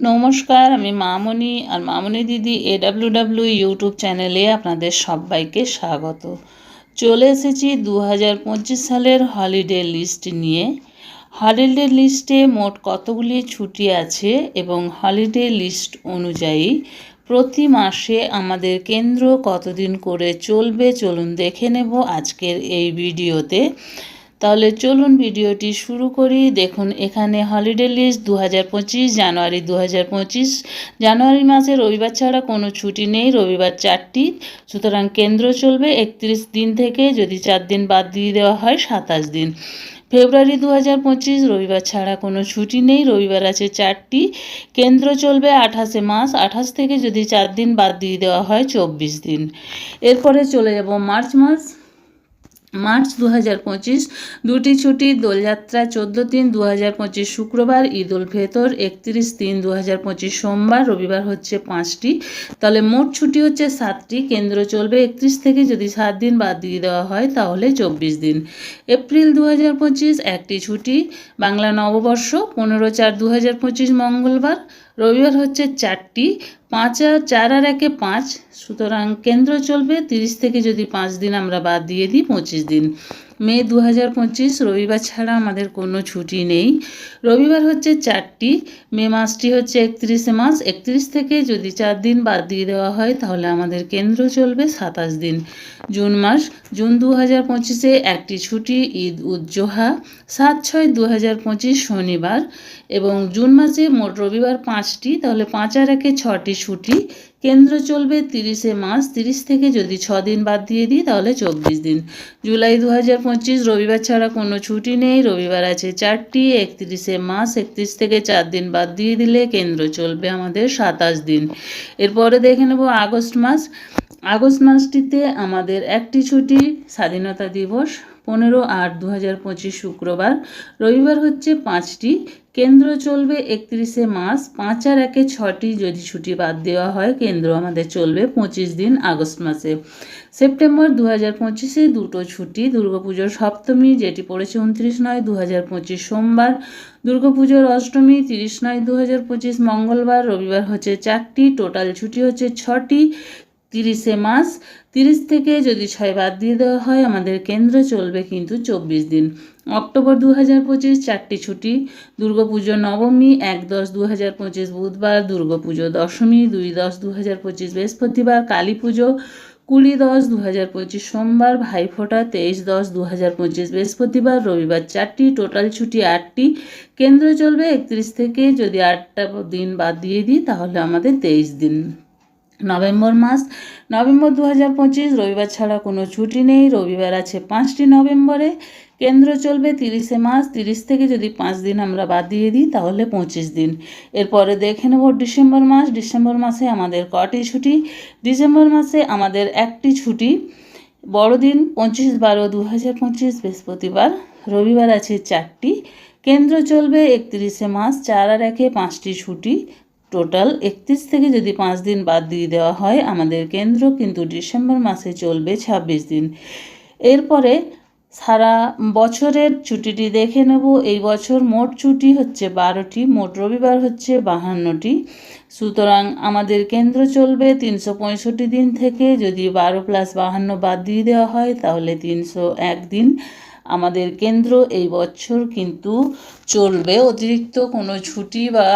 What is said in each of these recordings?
নমস্কার, আমি মামনি আর মামনি দিদি এডাব্লিউ ডাব্লিউ ইউটিউব চ্যানেলে আপনাদের সবাইকে স্বাগত। চলে এসেছি দু হাজার পঁচিশ সালের হলিডে লিস্ট নিয়ে। হলিডে লিস্টে মোট কতগুলি ছুটি আছে এবং হলিডে লিস্ট অনুযায়ী প্রতি মাসে আমাদের কেন্দ্র কতদিন করে চলবে চলুন দেখে নেব আজকের এই ভিডিওতে। তাহলে চলুন ভিডিওটি শুরু করি। দেখুন, এখানে হলিডে লিস্ট দু হাজার পঁচিশ, জানুয়ারি দু হাজার পঁচিশ। জানুয়ারি মাসে রবিবার ছাড়া কোনো ছুটি নেই, রবিবার চারটি। সুতরাং কেন্দ্র চলবে একত্রিশ দিন থেকে, যদি চার দিন বাদ দিয়ে দেওয়া হয়, সাতাশ দিন। ফেব্রুয়ারি দু হাজার পঁচিশ, রবিবার ছাড়া কোনো ছুটি নেই, রবিবার আছে চারটি। কেন্দ্র চলবে আঠাশে মাস আঠাশ থেকে যদি চার দিন বাদ দিয়ে দেওয়া হয়, চব্বিশ দিন। এরপরে চলে যাব মার্চ মাস। মার্চ দু হাজার পঁচিশ, দুটি ছুটি, দোলযাত্রা চোদ্দ তিন দু শুক্রবার, ঈদ উল ফেতর একত্রিশ তিন দু সোমবার, রবিবার হচ্ছে পাঁচটি। তাহলে মোট ছুটি হচ্ছে সাতটি, কেন্দ্র চলবে একত্রিশ থেকে যদি সাত দিন বাদ দিয়ে দেওয়া হয় তাহলে চব্বিশ দিন। এপ্রিল দু হাজার পঁচিশ, একটি ছুটি, বাংলা নববর্ষ, পনেরো চার দু মঙ্গলবার, রবিবার হচ্ছে চারটি পাঁচ আর চার আর একে পাঁচ, সুতরাং কেন্দ্র চলবে তিরিশ থেকে যদি পাঁচ দিন আমরা বাদ দিয়ে দিই পঁচিশ দিন। মে দু হাজার পঁচিশ, রবিবার ছাড়া আমাদের কোনো ছুটি নেই। রবিবার হচ্ছে চারটি, মে মাসটি হচ্ছে একত্রিশে মাস। একত্রিশ থেকে যদি চার দিন বাদ দিয়ে দেওয়া হয়, তাহলে আমাদের কেন্দ্র চলবে সাতাশ দিন। জুন মাস, জুন দু হাজার পঁচিশে একটি ছুটি, ঈদ উজ্জোহা সাত ছয় দু হাজার পঁচিশ শনিবার এবং জুন মাসে মোট রবিবার পাঁচটি, তাহলে পাঁচ আর একে ছটি ছুটি। কেন্দ্র চলবে তিরিশে মাস তিরিশ থেকে যদি ছ দিন বাদ দিয়ে দিই তাহলে চব্বিশ দিন। জুলাই দু হাজার পঁচিশ, রবিবার ছাড়া কোনো ছুটি নেই। রবিবার আছে চারটি, একত্রিশে মাস একত্রিশ থেকে চার দিন বাদ দিয়ে দিলে কেন্দ্র চলবে আমাদের সাতাশ দিন। এরপরে দেখে নেব আগস্ট মাস। আগস্ট মাসটিতে আমাদের একটি ছুটি, স্বাধীনতা দিবস। পনেরো আট দু হাজার পঁচিশ শুক্রবার। রবিবার হচ্ছে পাঁচটি। কেন্দ্র চলবে একত্রিশে মাস পাঁচ আর একে ছটি যদি ছুটি বাদ দেওয়া হয়, কেন্দ্র আমাদের চলবে পঁচিশ দিন আগস্ট মাসে। সেপ্টেম্বর দু হাজার পঁচিশে দুটো ছুটি। দুর্গাপুজোর সপ্তমী, যেটি পড়েছে উনত্রিশ নয় দু হাজার পঁচিশ সোমবার। দুর্গাপুজোর অষ্টমী, তিরিশ নয় দু হাজার পঁচিশ মঙ্গলবার। রবিবার হচ্ছে চারটি। টোটাল ছুটি হচ্ছে ছটি। তিরিশে মাস তিরিশ থেকে যদি ছয় বাদ দিয়ে দেওয়া হয়, আমাদের কেন্দ্র চলবে কিন্তু চব্বিশ দিন। অক্টোবর দু হাজার পঁচিশ, চারটি ছুটি, দুর্গাপুজো নবমী, এক দশ দু হাজার পঁচিশ বুধবার, দুর্গাপুজো দশমী, দুই দশ দু হাজার পঁচিশ বৃহস্পতিবার কালী পুজো কুড়ি দশ দু হাজার পঁচিশ সোমবার, ভাইফোঁটা তেইশ দশ দু হাজার পঁচিশ বৃহস্পতিবার, রবিবার চারটি, টোটাল ছুটি আটটি। কেন্দ্র চলবে একত্রিশ থেকে যদি আটটা দিন বাদ দিয়ে দিই, তাহলে আমাদের তেইশ দিন। নভেম্বর মাস। নভেম্বর দু হাজার পঁচিশ, রবিবার ছাড়া কোনো ছুটি নেই। রবিবার আছে পাঁচটি নভেম্বরে। কেন্দ্র চলবে তিরিশে মাস তিরিশ থেকে যদি পাঁচ দিন আমরা বাদ দিয়ে দিই, তাহলে পঁচিশ দিন। এরপরে দেখে নেব ডিসেম্বর মাস। ডিসেম্বর মাসে আমাদের কটি ছুটি? ডিসেম্বর মাসে আমাদের একটি ছুটি। বড়দিন পঁচিশ বারো দু হাজার পঁচিশ, বৃহস্পতিবার। রবিবার আছে চারটি। কেন্দ্র চলবে একত্রিশে মাস চার আর একে পাঁচটি ছুটি। টোটাল একত্রিশ থেকে যদি পাঁচ দিন বাদ দিয়ে দেওয়া হয়, আমাদের কেন্দ্র কিন্তু ডিসেম্বর মাসে চলবে ছাব্বিশ দিন। এরপরে সারা বছরের ছুটিটি দেখে নেব। এই বছর মোট ছুটি হচ্ছে বারোটি, মোট রবিবার হচ্ছে বাহান্নটি। সুতরাং আমাদের কেন্দ্র চলবে তিনশো পঁয়ষট্টি দিন থেকে। যদি বারো প্লাস বাহান্ন বাদ দিয়ে দেওয়া হয়, তাহলে তিনশো এক দিন আমাদের কেন্দ্র এই বছর কিন্তু চলবে। অতিরিক্ত কোনো ছুটি বা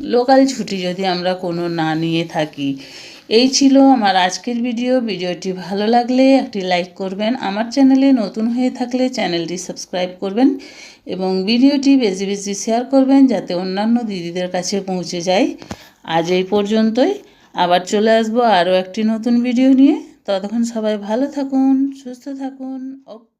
লোকাল ছুটি যদি আমরা কোনো না নিয়ে থাকি। এই ছিল আমার আজকের ভিডিও। ভিডিওটি ভালো লাগলে একটি লাইক করবেন। আমার চ্যানেলে নতুন হয়ে থাকলে চ্যানেলটি সাবস্ক্রাইব করবেন এবং ভিডিওটি বেশি বেশি শেয়ার করবেন যাতে অন্যান্য দিদিদের কাছে পৌঁছে যায়। আজ এই পর্যন্তই। আবার চলে আসব আরও একটি নতুন ভিডিও নিয়ে। ততক্ষণ সবাই ভালো থাকুন, সুস্থ থাকুন। ওকে।